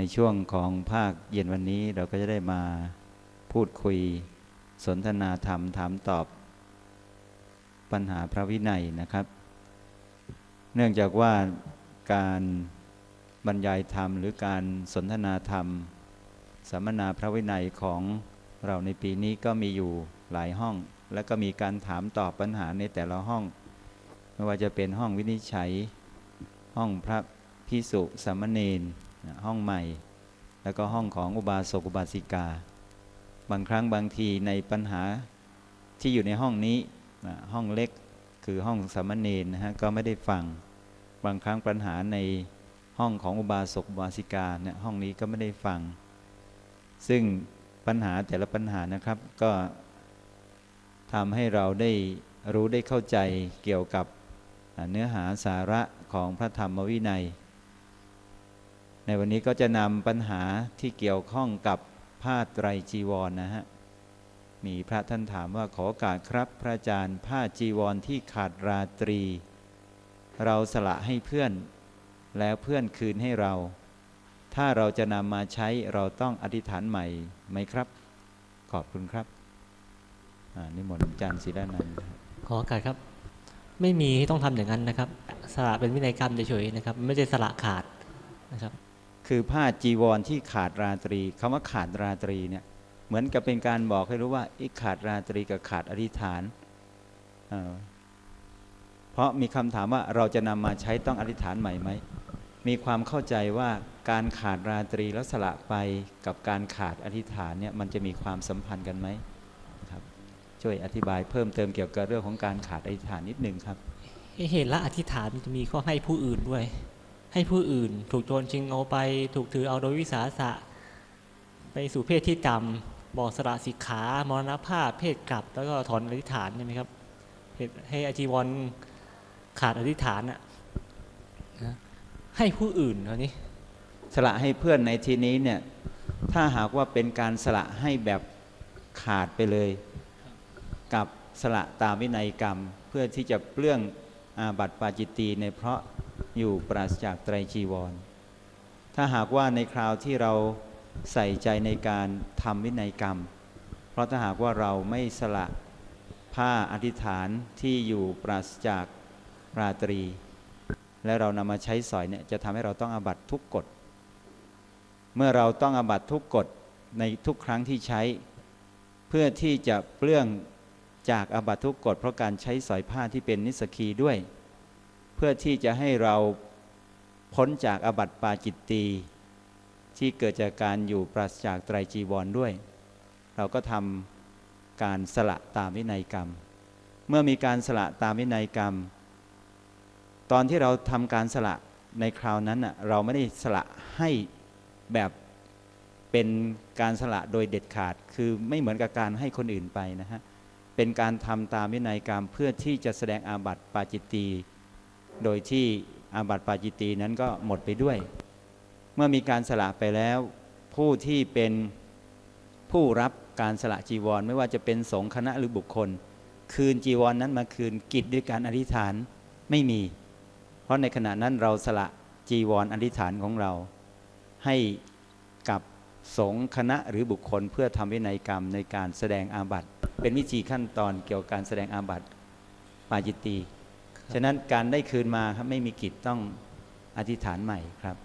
ในช่วงของภาคเย็นวันนี้เราก็จะได้มาพูดคุยสนทนาธรรมถามตอบ ปัญหาพระวินัยนะครับ เนื่องจากว่าการบรรยายธรรม หรือการสนทนาธรรมสัมมนาพระวินัยของเราในปีนี้ก็มีอยู่หลายห้อง แล้วก็มีการถามตอบปัญหาในแต่ละห้อง ไม่ว่าจะเป็นห้องวินิจฉัย ห้องพระพิสุสามเณรน ห้องใหม่ แล้วก็ห้องของอุบาสกอุบาสิกา บางครั้งบางทีในปัญหาที่อยู่ในห้องนี้ห้องเล็กคือห้องสามเณรนะฮะก็ไม่ได้ฟัง บางครั้งปัญหาในห้องของอุบาสกอุบาสิกาเนี่ยห้องนี้ก็ไม่ได้ฟัง ซึ่งปัญหาแต่ละปัญหานะครับก็ทำให้เราได้รู้ได้เข้าใจเกี่ยวกับเนื้อหาสาระของพระธรรมวินัย ในวันนี้ก็จะนำปัญหาที่เกี่ยวข้องกับผ้าไตรจีวรนนะฮะ มีพระท่านถามว่าขอโอกาสครับพระอาจารย์ผ้าจีวรที่ขาดราตรี เราสละให้เพื่อน แล้วเพื่อนคืนให้เรา ถ้าเราจะนำมาใช้เราต้องอธิษฐานใหม่ไหมครับ ขอบคุณครับนิมนต์อาจารย์ศิลานันท์ขอโอกาสครับ ไม่มีที่ต้องทำอย่างนั้นนะครับ สละเป็นวินัยกรรมเฉยๆนะครับ ไม่ได้สละขาดนะครับ คือผ้าจีวรที่ขาดราตรีคำว่าขาดราตรีเนี่ยเหมือนกับเป็นการบอกให้รู้ว่าอ้ขาดราตรีกับขาดอธิษฐานเเพราะมีคำถามว่าเราจะนำมาใช้ต้องอธิษฐานใหม่ไหม มีความเข้าใจว่าการขาดราตรีแล้วสละไปกับการขาดอธิษฐานเนี่ยมันจะมีความสัมพันธ์กันไหมครับ ช่วยอธิบายเพิ่มเติมเกี่ยวกับเรื่องของการขาดอธิษฐานนิดนึงครับเหตุละอธิษฐานมันจะมีข้อให้ผู้อื่นด้วย ให้ผู้อื่น ถูกโจรชิงเอาไป ถูกถือเอาโดยวิสาสะ ไปสู่เพศที่ต่ำบอกสละสิกขามรณภาพ เพศกลับ แล้วก็ถอนอธิษฐานใช่ไหมครับให้อาจีวรขาดอธิษฐานอะนะให้ผู้อื่นเท่านี้สละให้เพื่อนในที่นี้เนี่ยถ้าหากว่าเป็นการสละให้แบบขาดไปเลย กับสละตามวินัยกรรม เพื่อที่จะเปลื้องอาบัติปาจิตีในเพราะ อยู่ปราศจากไตรจีวร ถ้าหากว่าในคราวที่เราใส่ใจในการทำวินัยกรรม เพราะถ้าหากว่าเราไม่สละผ้าอธิษฐานที่อยู่ปราศจากราตรี และเรานำมาใช้สอยเนี่ยจะทำให้เราต้องอาบัตทุกกฎ เมื่อเราต้องอาบัตทุกกฎในทุกครั้งที่ใช้ เพื่อที่จะเปลื้องจากอาบัตทุกกฎเพราะการใช้สอยผ้าที่เป็นนิสกีด้วย เพื่อที่จะให้เราพ้นจากอาบัติปาจิตตี ที่เกิดจากการอยู่ปราศจากไตรจีวรด้วย เราก็ทำการสละตามวินัยกรรม เมื่อมีการสละตามวินัยกรรม ตอนที่เราทำการสละในคราวนั้นเราไม่ได้สละให้แบบเป็นการสละโดยเด็ดขาด คือไม่เหมือนกับการให้คนอื่นไปนะฮะ เป็นการทำตามวินัยกรรมเพื่อที่จะแสดงอาบัติปาจิตตี โดยที่อาบัติปาจิตีนั้นก็หมดไปด้วย เมื่อมีการสละไปแล้ว ผู้ที่เป็นผู้รับการสละจีวร ไม่ว่าจะเป็นสงฆ์คณะหรือบุคคล คืนจีวรนนั้นมาคืนกิจด้วยการอธิษฐานไม่มี เพราะในขณะนั้นเราสละจีวรอธิษฐานของเรา ให้กับสงฆ์คณะหรือบุคคลเพื่อทำวินัยกรรมในการแสดงอาบัติ เป็นวิธีขั้นตอนเกี่ยวกับการแสดงอาบัติปาจิตี ฉะนั้นการได้คืนมาครับไม่มีกิจต้องอธิษฐานใหม่ครับ